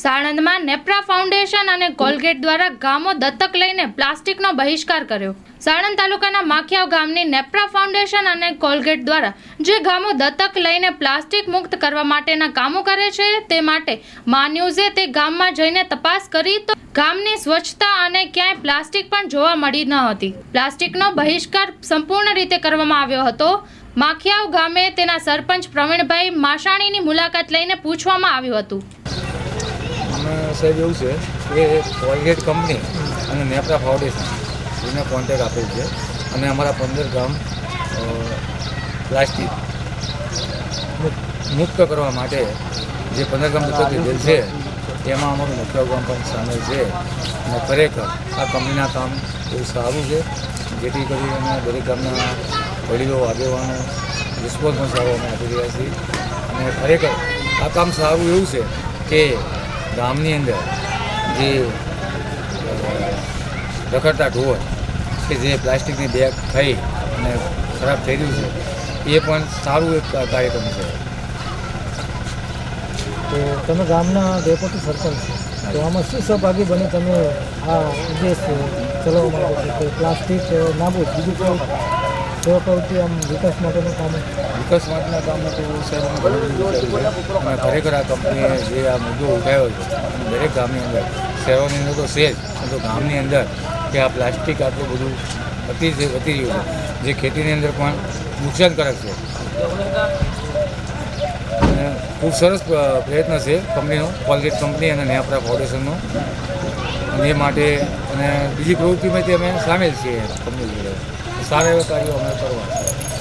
સાણંદમાં નેપ્રા foundation અને Colgate દ્વારા ગામો દત્તક લઈને પ્લાસ્ટિકનો બહિષ્કાર કર્યો. સાણંદ તાલુકાના માખિયાવ ગામની નેપ્રા ફાઉન્ડેશન અને કોલગેટ દ્વારા જે ગામો દત્તક લઈને પ્લાસ્ટિક મુક્ત કરવા માટેના કામો કરે છે તે માટે મા ન્યૂઝે તે ગામમાં જઈને તપાસ કરી તો ગામની સ્વચ્છતા અને ક્યાંય પ્લાસ્ટિક પણ જોવા મળી ન હતી. પ્લાસ્ટિકનો બહિષ્કાર સંપૂર્ણ રીતે કરવામાં આવ્યો હતો. માખિયાવ ગામે તેના સરપંચ પ્રવીણભાઈ માશાણીની મુલાકાત લઈને પૂછવામાં આવ્યું હતું. સાહેબ એવું છે કે કોલગેટ કંપની અને નેપ્રા ફાઉન્ડેશન, એને કોન્ટેક્ટ આપેલ છે. અને અમારા પંદર ગામ પ્લાસ્ટિક મુક- મુક્ત કરવા માટે જે પંદર ગામ દત્તક લીધેલ છે તેમાં અમારું મુખ્ય ગામ પણ સામેલ છે. અને ખરેખર આ કંપનીના કામ બહુ સારું છે. જેથી કરી અમે દરેક ગામના વડીલો, આગેવાનો રિસ્પોન્સ પણ સારો અમે આપી રહ્યા છીએ. અને ખરેખર આ કામ સારું એવું છે કે ગામની અંદર જે રખડતા ઢોર કે જે પ્લાસ્ટિકની બેગ થઈ અને ખરાબ થઈ રહ્યું છે, એ પણ સારું એક કાર્યક્રમ છે. તો તમે ગામના ડેપોટી સરપંચ છો. તો આમાં શું સહભાગી બની તમે આ ઉદ્દેશ ચલાવવા માંગો છો? પ્લાસ્ટિક નાબૂદ, બીજું કોઈ આમ વિકાસ માટેનું કામ વિકાસ માટેના કામમાં તો સાહેબ ઘણું ખરેખર આ કંપનીએ જે આ મુદ્દો ઉઠાવ્યો છે દરેક ગામની અંદર, શહેરોની અંદર તો છે જ તો ગામની અંદર કે આ પ્લાસ્ટિક આટલું બધું વધી વધી રહ્યું છે, જે ખેતીની અંદર પણ નુકસાનકારક છે. ખૂબ સરસ પ્રયત્ન છે કંપનીનો, કોલગેટ કંપની અને નેપરા ફાઉન્ડેશનનો. એ માટે અને બીજી પ્રવૃત્તિમાં તે અમે સામેલ છીએ કંપની જોડે સારા એવા કાર્યો અમે કરવા